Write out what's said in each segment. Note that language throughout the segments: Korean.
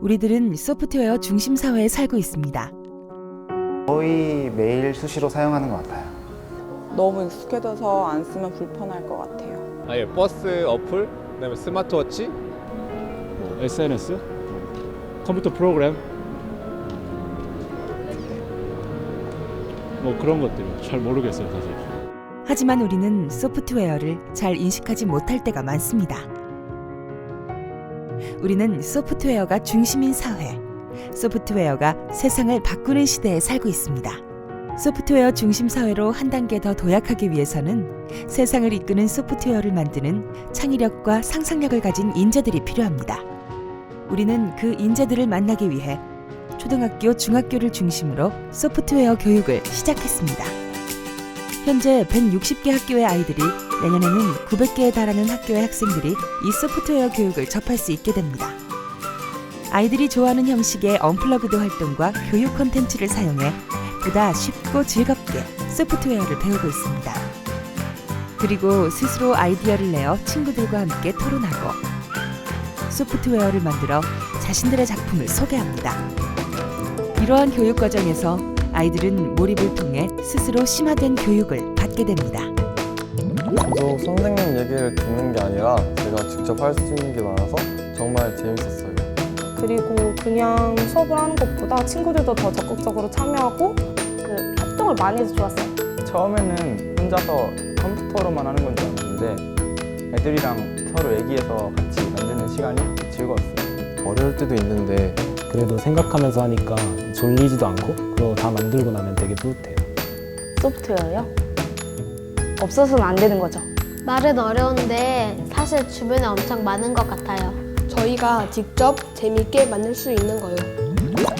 우리들은 소프트웨어 중심 사회에 살고 있습니다. 거의 매일 수시로 사용하는 것 같아요. 너무 익숙해져서 안 쓰면 불편할 것 같아요. 아예 버스 어플, 그다음에 스마트워치, 뭐 SNS, 컴퓨터 프로그램 뭐 그런 것들이요. 잘 모르겠어요 사실. 하지만 우리는 소프트웨어를 잘 인식하지 못할 때가 많습니다. 우리는 소프트웨어가 중심인 사회, 소프트웨어가 세상을 바꾸는 시대에 살고 있습니다. 소프트웨어 중심 사회로 한 단계 더 도약하기 위해서는 세상을 이끄는 소프트웨어를 만드는 창의력과 상상력을 가진 인재들이 필요합니다. 우리는 그 인재들을 만나기 위해 초등학교, 중학교를 중심으로 소프트웨어 교육을 시작했습니다. 현재 160개 학교의 아이들이 내년에는 900개에 달하는 학교의 학생들이 이 소프트웨어 교육을 접할 수 있게 됩니다. 아이들이 좋아하는 형식의 언플러그드 활동과 교육 콘텐츠를 사용해 보다 쉽고 즐겁게 소프트웨어를 배우고 있습니다. 그리고 스스로 아이디어를 내어 친구들과 함께 토론하고 소프트웨어를 만들어 자신들의 작품을 소개합니다. 이러한 교육 과정에서 아이들은 몰입을 통해 스스로 심화된 교육을 받게 됩니다. 계속 선생님 얘기를 듣는 게 아니라 제가 직접 할 수 있는 게 많아서 정말 재밌었어요. 그리고 그냥 수업을 하는 것보다 친구들도 더 적극적으로 참여하고 그 협동을 많이 해서 좋았어요. 처음에는 혼자서 컴퓨터로만 하는 건줄 알았는데 애들이랑 서로 얘기해서 같이 만드는 시간이 즐거웠어요. 어려울 때도 있는데 그래도 생각하면서 하니까 졸리지도 않고 그거 다 만들고 나면 되게 뿌듯해요. 소프트웨어요? 없어서는 안 되는 거죠. 말은 어려운데 사실 주변에 엄청 많은 것 같아요. 저희가 직접 재미있게 만들 수 있는 거요.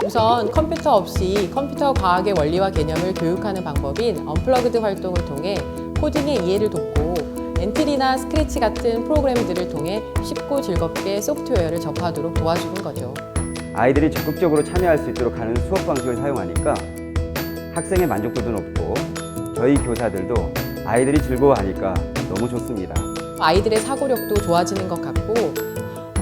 우선 컴퓨터 없이 컴퓨터 과학의 원리와 개념을 교육하는 방법인 언플러그드 활동을 통해 코딩의 이해를 돕고 엔트리나 스크래치 같은 프로그램들을 통해 쉽고 즐겁게 소프트웨어를 접하도록 도와주는 거죠. 아이들이 적극적으로 참여할 수 있도록 하는 수업 방식을 사용하니까 학생의 만족도도 높고 저희 교사들도 아이들이 즐거워하니까 너무 좋습니다. 아이들의 사고력도 좋아지는 것 같고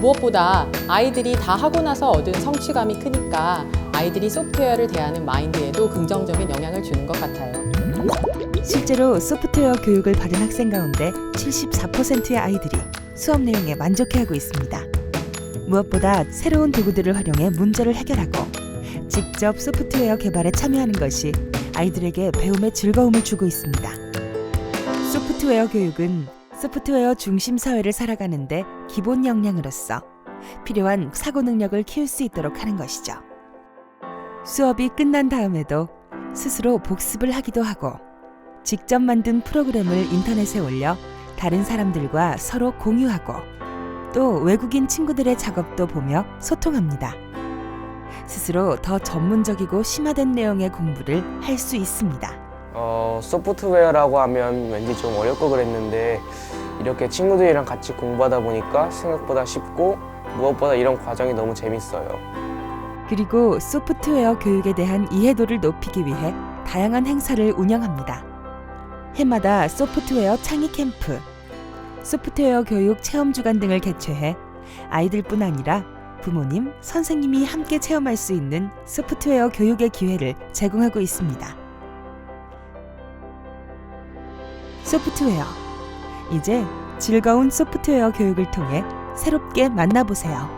무엇보다 아이들이 다 하고 나서 얻은 성취감이 크니까 아이들이 소프트웨어를 대하는 마인드에도 긍정적인 영향을 주는 것 같아요. 실제로 소프트웨어 교육을 받은 학생 가운데 74%의 아이들이 수업 내용에 만족해하고 있습니다. 무엇보다 새로운 도구들을 활용해 문제를 해결하고 직접 소프트웨어 개발에 참여하는 것이 아이들에게 배움의 즐거움을 주고 있습니다. 소프트웨어 교육은 소프트웨어 중심 사회를 살아가는데 기본 역량으로서 필요한 사고 능력을 키울 수 있도록 하는 것이죠. 수업이 끝난 다음에도 스스로 복습을 하기도 하고 직접 만든 프로그램을 인터넷에 올려 다른 사람들과 서로 공유하고 또 외국인 친구들의 작업도 보며 소통합니다. 스스로 더 전문적이고 심화된 내용의 공부를 할 수 있습니다. 어, 소프트웨어라고 하면 왠지 좀거 그랬는데 이렇게 친구들이랑 같이 공부하다 보니까 생각보다 쉽고 무엇보다 이런 과정이 너무 재밌어요. 그리고 소프트웨어 교육에 대한 이해도를 높이기 위해 다양한 행사를 운영합니다. 해마다 소프트웨어 창의 캠프, 소프트웨어 교육 체험 주간 등을 개최해 아이들뿐 아니라 부모님, 선생님이 함께 체험할 수 있는 소프트웨어 교육의 기회를 제공하고 있습니다. 소프트웨어. 이제 즐거운 소프트웨어 교육을 통해 새롭게 만나보세요.